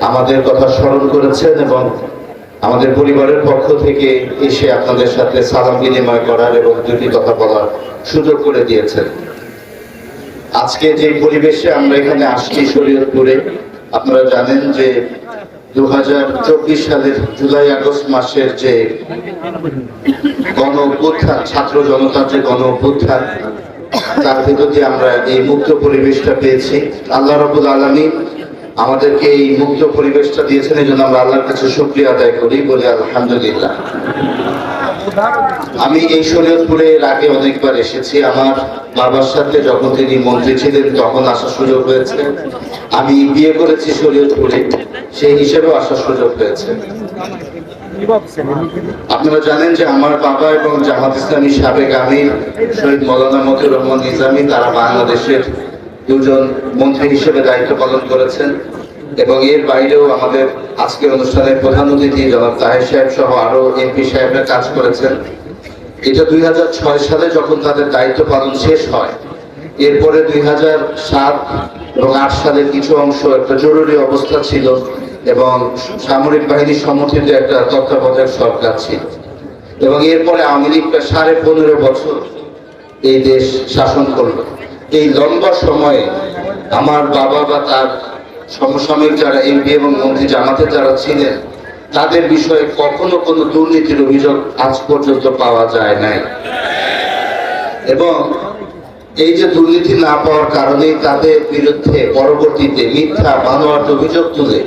আমাদের কথা স্মরণ করেছেন এবং আমাদের পরিবারের পক্ষ থেকে এসে আপনাদের সাথে সালাম বিনিময় করার এবং দুটি কথা বলার সুযোগ করে দিয়েছেন। আজকে যে পরিবেশে আমরা এখানে আসছি শরীয়তপুরে, আপনারা জানেন যে দুই হাজার চব্বিশ সালের জুলাই আগস্ট মাসের যে গণ ছাত্র জনতার যে গণ তার ভিতর দিয়ে আমরা এই মুক্ত পরিবেশটা পেয়েছি। আল্লাহ রবুল আলমী আমাদেরকে এই মুক্ত পরিবেশটা দিয়েছেন, এই জন্য আমরা আল্লাহর কাছে শুক্রিয়া আদায় করি বলে আলহামদুলিল্লাহ। আমি এই শরীয়তপুরে আগে অনেকবার এসেছি। আমার বাবার সাথে যখন তিনি মন্ত্রী ছিলেন, তখন আসার সুযোগ হয়েছে। আমি বিয়ে করেছি শরীয়তপুরে সেই হিসেবেও আসার সুযোগ হয়েছে। আপনারা জানেন যে আমার বাবা এবং জামাত ইসলামী সাবেক আমির শহীদ মৌলানা মতিউর রহমান নিজামী, তারা বাংলাদেশের দুজন মন্ত্রী হিসেবে দায়িত্ব পালন করেছেন। এবং এর বাইরেও আমাদের আজকের অনুষ্ঠানের প্রধান অতিথি জনাব তাহের সাহেব সহ আরও এমপি সাহেবরা কাজ করেছেন। এটা দুই সালে যখন তাদের দায়িত্ব পালন শেষ হয়, এরপরে দুই সাত এবং আট সালের কিছু অংশ একটা জরুরি অবস্থা ছিল এবং সামরিক বাহিনীর সমর্থিত একটা তত্ত্বাবধায়ক সরকার ছিল। এবং এরপরে আওয়ামী লীগ প্রায় সাড়ে পনেরো বছর এই দেশ শাসন করল। এই লম্বা সময়ে আমার বাবা বা তার সমসাময়িক যারা এমপি এবং মন্ত্রী জামাতে যারা ছিলেন, তাদের বিষয়ে কখনো কোনো দুর্নীতির অভিযোগ আজ পর্যন্ত পাওয়া যায় নাই। এবং এই যে দুর্নীতি না পাওয়ার কারণেই তাদের বিরুদ্ধে পরবর্তীতে মিথ্যা বানোয়ার অভিযোগ তুলে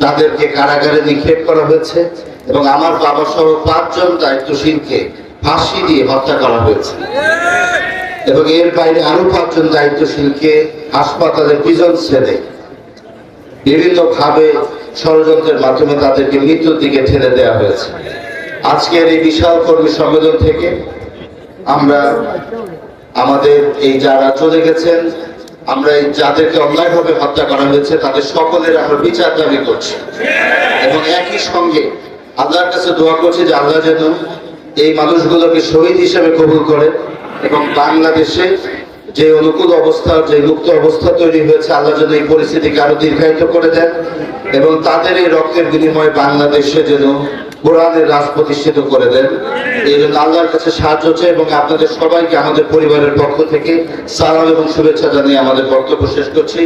তাদেরকে কারাগারে নিক্ষেপ করা হয়েছে এবং আমার বাবা সহ পাঁচজন দায়িত্বশীলকে ফাঁসি দিয়ে হত্যা করা হয়েছে। এবং এর বাইরে আরও পাঁচজন দায়িত্বশীলকে হাসপাতালে প্রিজন ছেড়ে বিভিন্ন ভাবে ষড়যন্ত্রের মাধ্যমে তাদেরকে মৃত্যুর দিকে ঠেলে দেওয়া হয়েছে। আজকের এই বিশাল কর্মী সম্মেলন থেকে আমরা আমাদের এই যারা চলে গেছেন, আমরা এই যাদেরকে অন্যায়ভাবে হত্যা করা হয়েছে, তাদের সকলের আমরা বিচার দাবি করছি। এবং একই সঙ্গে আল্লাহর কাছে দোয়া করছি যে আল্লাহ যেন এই মানুষগুলোকে শহীদ হিসেবে কবুল করে এবং বাংলাদেশে যে অনুকূল অবস্থা, যে মুক্ত অবস্থা তৈরি হয়েছে, আল্লাহ যেন এই পরিস্থিতিকে আরও দীর্ঘায়িত করে দেন এবং তাদের এই রক্তের বিনিময়ে বাংলাদেশে যেন কোরআনের রাজ প্রতিষ্ঠিত করে দেন। এই জন্য আল্লাহর কাছে সাহায্য চাই এবং আপনাদের সবাইকে আমাদের পরিবারের পক্ষ থেকে সালাম এবং শুভেচ্ছা জানিয়ে আমাদের বক্তব্য শেষ করছি।